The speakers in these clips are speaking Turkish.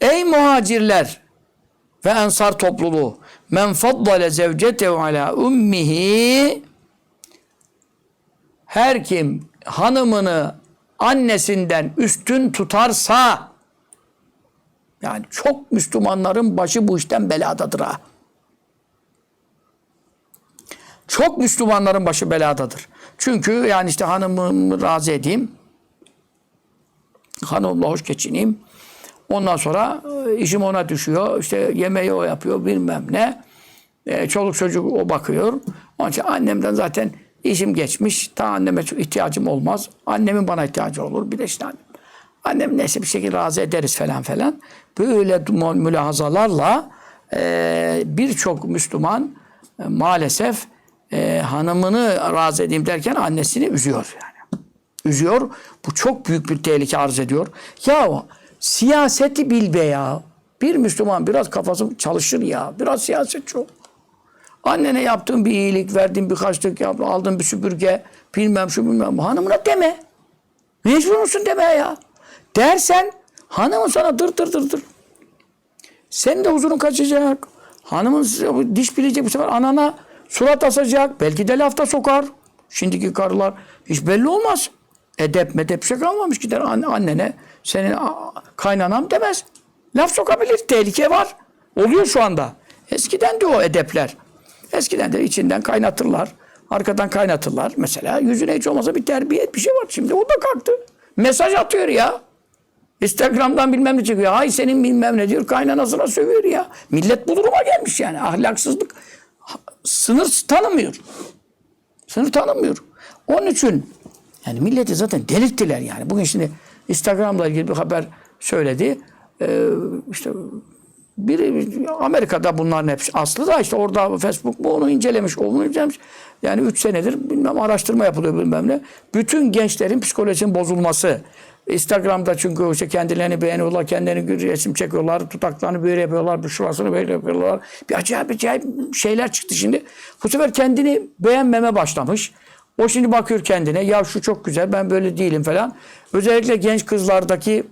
Ey muhacirler ve ensar topluluğu men faddale zevcetehu ala ummihi her kim hanımını annesinden üstün tutarsa yani çok Müslümanların başı bu işten beladadır ha. Çok Müslümanların başı beladadır. Çünkü yani işte hanımımı razı edeyim. Hanımla hoş geçineyim. Ondan sonra e, işim ona düşüyor. İşte yemeği o yapıyor bilmem ne. E, çoluk çocuk o bakıyor. Onun için annemden zaten işim geçmiş. Ta anneme çok ihtiyacım olmaz. Annemin bana ihtiyacı olur. Bir de işte annem. Annem neyse bir şekilde razı ederiz falan falan. Böyle mü- mülahazalarla e, birçok Müslüman e, maalesef e, hanımını razı edeyim derken annesini üzüyor yani. Üzüyor. Bu çok büyük bir tehlike arz ediyor. Ya siyaseti bil be ya. Bir Müslüman biraz kafası çalışır ya. Biraz siyaset çok. Annene yaptığın bir iyilik, verdiğin bir kaçlık, yap, aldığın bir süpürge, bilmem şu bilmem. Hanımına deme. Mecbur musun deme ya. Dersen hanımın sana dır dır dır dır. Senin de huzurun kaçacak. Hanımın diş bilecek bu sefer anana surat asacak. Belki de lafta sokar. Şimdiki karılar hiç belli olmaz. Edep medep şey kalmamış gider an- annene senin kaynanam demez. Laf sokabilir. Tehlike var. Oluyor şu anda. Eskiden de o edepler. Eskiden de içinden kaynatırlar. Arkadan kaynatırlar. Mesela yüzüne hiç olmasa bir terbiye bir şey var. Şimdi o da kalktı. Mesaj atıyor ya. Instagram'dan bilmem ne çıkıyor. Ay senin bilmem ne diyor. Kaynanasına sövüyor ya. Millet bu duruma gelmiş yani. Ahlaksızlık sınır tanımıyor. Sınır tanımıyor. Onun için yani milleti zaten delirttiler yani. Bugün şimdi Instagram'la ilgili bir haber söyledi. Ee, işte biri Amerika'da bunların hepsi aslı da işte orada Facebook bu onu incelemiş, onu incelemiş. Yani 3 senedir bilmem araştırma yapılıyor bilmem ne. Bütün gençlerin psikolojisinin bozulması. Instagram'da çünkü işte kendilerini beğeniyorlar, kendilerini resim çekiyorlar, tutaklarını böyle yapıyorlar, bir şurasını böyle yapıyorlar. Bir acayip acayip şeyler çıktı şimdi. Bu sefer kendini beğenmeme başlamış. O şimdi bakıyor kendine, ya şu çok güzel, ben böyle değilim falan. Özellikle genç kızlardaki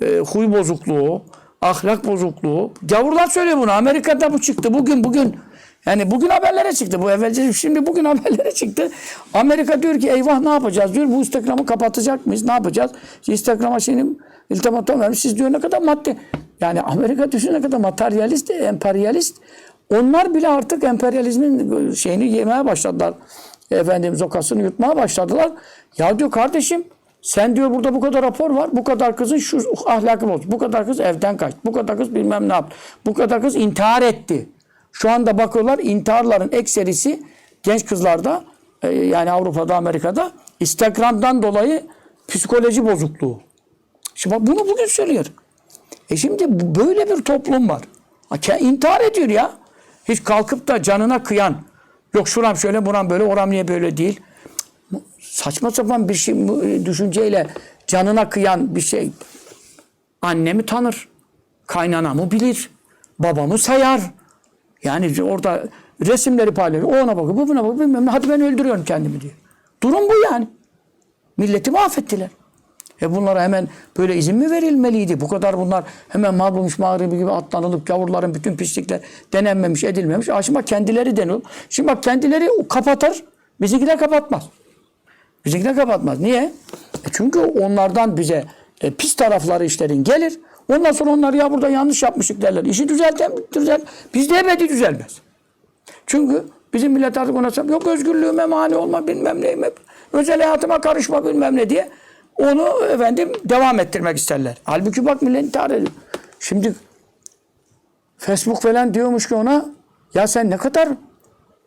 e, huy bozukluğu, ahlak bozukluğu. Gavurlar söylüyor bunu. Amerika'da bu çıktı. Bugün bugün. Yani bugün haberlere çıktı. Bu evvelce şimdi bugün haberlere çıktı. Amerika diyor ki eyvah ne yapacağız diyor. Bu Instagram'ı kapatacak mıyız? Ne yapacağız? Instagram'a şimdi iltimatom vermiş. Siz diyor ne kadar madde. Yani Amerika düşün ne kadar materyalist, emperyalist. Onlar bile artık emperyalizmin şeyini yemeye başladılar. Efendim zokasını yutmaya başladılar. Ya diyor kardeşim sen diyor burada bu kadar rapor var. Bu kadar kızın şu ahlakı bozdu. Bu kadar kız evden kaçtı. Bu kadar kız bilmem ne yaptı. Bu kadar kız intihar etti. Şu anda bakıyorlar intiharların ekserisi genç kızlarda e, yani Avrupa'da Amerika'da Instagram'dan dolayı psikoloji bozukluğu. Şimdi bunu bugün söylüyor. E şimdi böyle bir toplum var. İntihar ediyor ya. Hiç kalkıp da canına kıyan. Yok şuram şöyle buram böyle oram niye böyle değil. Saçma sapan bir şey e, düşünceyle canına kıyan bir şey. Annemi tanır. Kaynanamı bilir. Babamı sayar. Yani orada resimleri paylaşıyor. O ona bakıyor, bu buna bakıyor. Bilmem ne. Hadi ben öldürüyorum kendimi diyor. Durum bu yani. Milleti mahvettiler. E bunlara hemen böyle izin mi verilmeliydi? Bu kadar bunlar hemen Marbulmuş Mağribi gibi atlanılıp gavurların bütün pislikler denenmemiş, edilmemiş. Bak kendileri deniyor. Şimdi bak kendileri kapatır, bizimkiler kapatmaz. Bizimkiler kapatmaz. Niye? E çünkü onlardan bize e, pis tarafları işlerin gelir. Ondan sonra onlar ya burada yanlış yapmıştık derler. İşi düzelten düzel. Bizde ebedi düzelmez. Çünkü bizim millet artık ona yok özgürlüğüme mani olma bilmem neyime, özel hayatıma karışma bilmem ne diye onu efendim devam ettirmek isterler. Halbuki bak millet intihar ediyor. Şimdi Facebook falan diyormuş ki ona ya sen ne kadar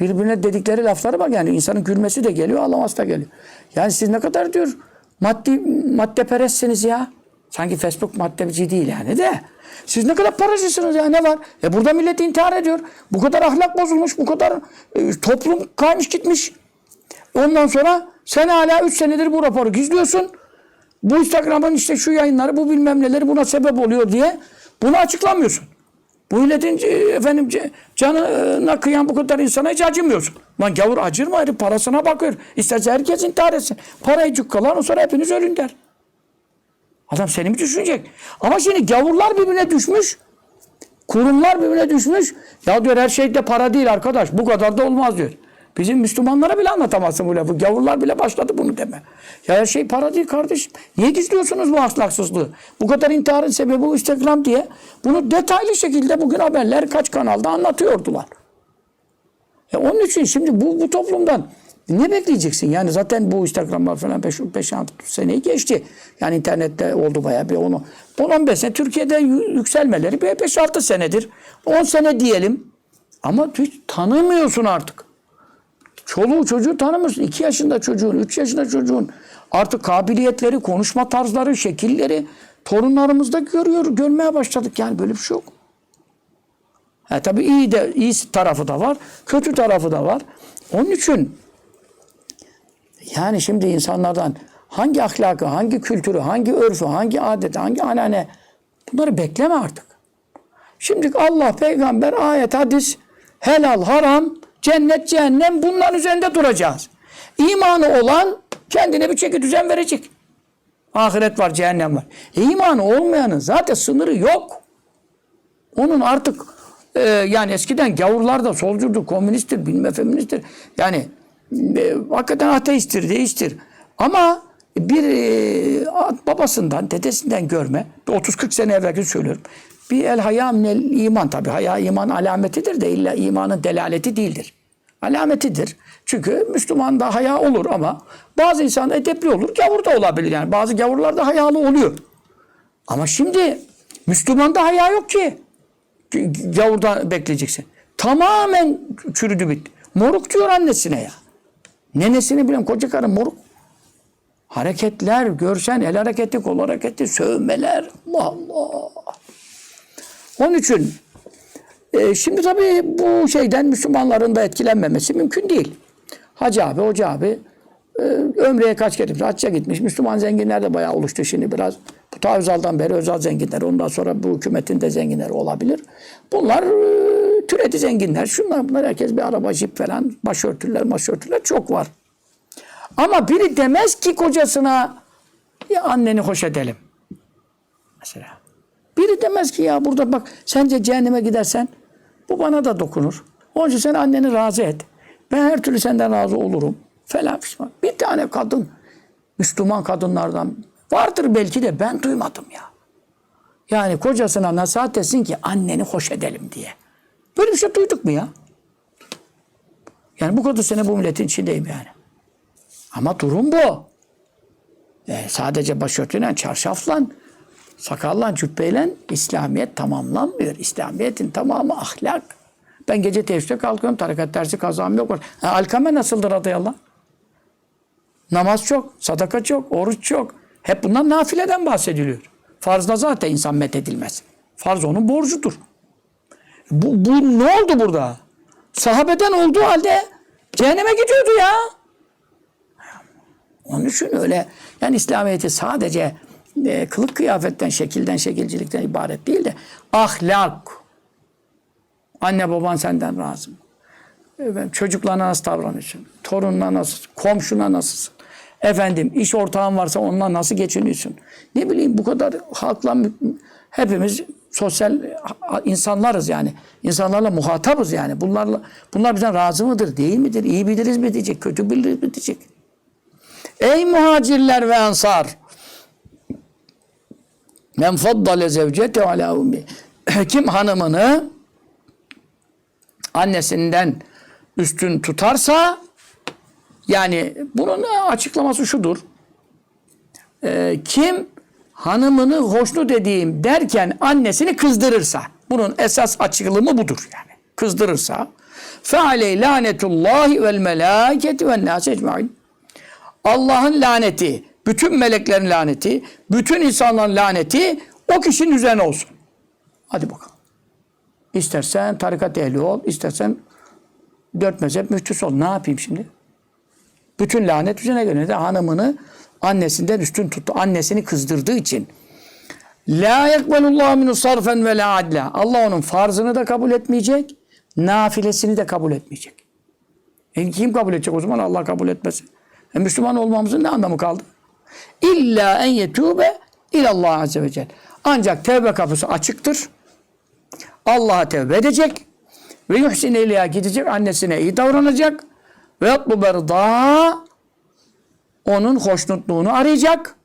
birbirine dedikleri lafları bak yani insanın gülmesi de geliyor ağlaması da geliyor. Yani siz ne kadar diyor maddi maddeperestsiniz ya. Sanki Facebook maddeci değil yani de. Siz ne kadar paracısınız ya ne var? E burada millet intihar ediyor. Bu kadar ahlak bozulmuş, bu kadar e, toplum kaymış gitmiş. Ondan sonra sen hala 3 senedir bu raporu gizliyorsun. Bu Instagram'ın işte şu yayınları, bu bilmem neleri buna sebep oluyor diye bunu açıklamıyorsun. Bu milletin e, efendim canına kıyan bu kadar insana hiç acımıyorsun. Lan gavur acır mı? Herif parasına bakıyor. İsterse herkes intihar etsin. Parayı cukkalar sonra hepiniz ölün der. Adam seni mi düşünecek? Ama şimdi gavurlar birbirine düşmüş. Kurumlar birbirine düşmüş. Ya diyor her şeyde para değil arkadaş. Bu kadar da olmaz diyor. Bizim Müslümanlara bile anlatamazsın bu lafı. Gavurlar bile başladı bunu deme. Ya her şey para değil kardeşim. Niye gizliyorsunuz bu ahlaksızlığı? Bu kadar intiharın sebebi Instagram diye. Bunu detaylı şekilde bugün haberler kaç kanalda anlatıyordular. E onun için şimdi bu, bu toplumdan ne bekleyeceksin? Yani zaten bu Instagram'lar falan 5-6 seneyi geçti. Yani internette oldu bayağı bir onu. 10-15 sene Türkiye'de yü- yükselmeleri bir 5-6 senedir. 10 sene diyelim. Ama hiç tanımıyorsun artık. Çoluğu çocuğu tanımıyorsun. 2 yaşında çocuğun, 3 yaşında çocuğun artık kabiliyetleri, konuşma tarzları, şekilleri torunlarımızda görüyor, görmeye başladık. Yani böyle bir şey yok. Ha, tabii iyi de iyi tarafı da var, kötü tarafı da var. Onun için yani şimdi insanlardan hangi ahlakı, hangi kültürü, hangi örfü, hangi adeti, hangi anane bunları bekleme artık. Şimdi Allah, peygamber, ayet, hadis, helal, haram, cennet, cehennem bunların üzerinde duracağız. İmanı olan kendine bir çeki düzen verecek. Ahiret var, cehennem var. E, olmayanın zaten sınırı yok. Onun artık e, yani eskiden gavurlar da solcudur, komünisttir, bilmem feministtir. Yani e, hakikaten ateisttir, deisttir. Ama bir e, babasından, dedesinden görme, 30-40 sene evvelki söylüyorum. Bir el haya minel iman tabi. Haya iman alametidir de illa imanın delaleti değildir. Alametidir. Çünkü Müslümanda haya olur ama bazı insan edepli olur, gavur da olabilir yani. Bazı gavurlar da hayalı oluyor. Ama şimdi Müslümanda haya yok ki. Gavurdan bekleyeceksin. Tamamen çürüdü bitti. Moruk diyor annesine ya. Nenesini bilen koca karı moruk. Hareketler, görsen el hareketi, kol hareketi, sövmeler. Allah Allah. Onun için e, şimdi tabii bu şeyden Müslümanların da etkilenmemesi mümkün değil. Hacı abi, hoca abi e, ömreye kaç kere hacca gitmiş. Müslüman zenginler de bayağı oluştu şimdi biraz. Bu ta Özal'dan beri Özal zenginler, ondan sonra bu hükümetin de zenginleri olabilir. Bunlar e, türedi zenginler. Şunlar bunlar herkes bir araba, jip falan, başörtüler, başörtüler çok var. Ama biri demez ki kocasına ya anneni hoş edelim. Mesela. Biri demez ki ya burada bak sence cehenneme gidersen bu bana da dokunur. Onun için sen anneni razı et. Ben her türlü senden razı olurum. Falan pişman. Bir tane kadın Müslüman kadınlardan vardır belki de ben duymadım ya. Yani kocasına nasihat etsin ki anneni hoş edelim diye. Böyle bir şey duyduk mu ya? Yani bu kadar sene bu milletin içindeyim yani. Ama durum bu. E, sadece başörtüyle, çarşafla, sakalla, cübbeyle İslamiyet tamamlanmıyor. İslamiyet'in tamamı ahlak. Ben gece teheccüde kalkıyorum, tarikat dersi kazam yok. Ha, alkame nasıldır radıyallah? Namaz çok, sadaka çok, oruç çok. Hep bunlar nafileden bahsediliyor. Farzda zaten insan methedilmez. Farz onun borcudur. Bu, bu ne oldu burada? Sahabeden olduğu halde cehenneme gidiyordu ya. Onun için öyle yani İslamiyet'i sadece e, kılık kıyafetten, şekilden, şekilcilikten ibaret değil de ahlak. Anne baban senden razı mı? Efendim, çocuklarına nasıl davranıyorsun? Torununa nasıl? Komşuna nasılsın? Efendim iş ortağın varsa onunla nasıl geçiniyorsun? Ne bileyim bu kadar halkla hepimiz sosyal insanlarız yani. İnsanlarla muhatabız yani. Bunlarla bunlar bizden razı mıdır, değil midir? İyi biliriz mi diyecek, kötü biliriz mi diyecek? Ey muhacirler ve ensar! Men faddale zevcete ala ummi. Kim hanımını annesinden üstün tutarsa yani bunun açıklaması şudur. Ee, kim hanımını hoşnut edeyim derken annesini kızdırırsa bunun esas açıklımı budur yani. Kızdırırsa fe aleyh lanetullahi vel melâketi ven nâs ecmaîn. Allah'ın laneti, bütün meleklerin laneti, bütün insanların laneti o kişinin üzerine olsun. Hadi bakalım. İstersen tarikat ehli ol, istersen dört mezhep müftüsü ol. Ne yapayım şimdi? Bütün lanet üzerine göre de hanımını annesinden üstün tuttu. Annesini kızdırdığı için. La yekbelullahu minu sarfen ve la adla. Allah onun farzını da kabul etmeyecek, nafilesini de kabul etmeyecek. E kim kabul edecek o zaman Allah kabul etmesin. E Müslüman olmamızın ne anlamı kaldı? İlla en yetube ilallah azze ve celle. Ancak tevbe kapısı açıktır. Allah'a tevbe edecek ve yuhsin ileyha gidecek annesine iyi davranacak ve yatlubu rıda onun hoşnutluğunu arayacak.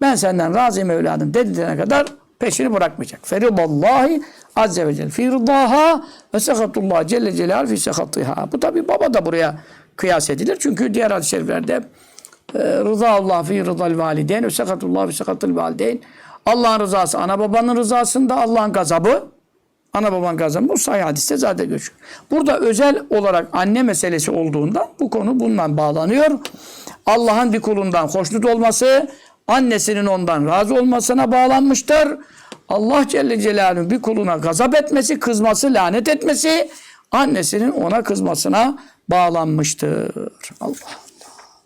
Ben senden razıyım evladım dediğine kadar peşini bırakmayacak. Feridallahi azze ve celle fi rıdaha ve sekatullah celle celal fi sekatiha. Bu tabi baba da buraya kıyas edilir. Çünkü diğer hadis-i şeriflerde rıza Allah fi rızal valideyn ve sekatullah fi sekatil valideyn. Allah'ın rızası ana babanın rızasında Allah'ın gazabı ana babanın gazabı bu sahih hadiste zaten geçiyor. Burada özel olarak anne meselesi olduğundan bu konu bundan bağlanıyor. Allah'ın bir kulundan hoşnut olması annesinin ondan razı olmasına bağlanmıştır. Allah Celle Celaluhu'nun bir kuluna gazap etmesi, kızması, lanet etmesi annesinin ona kızmasına bağlanmıştır. Allah.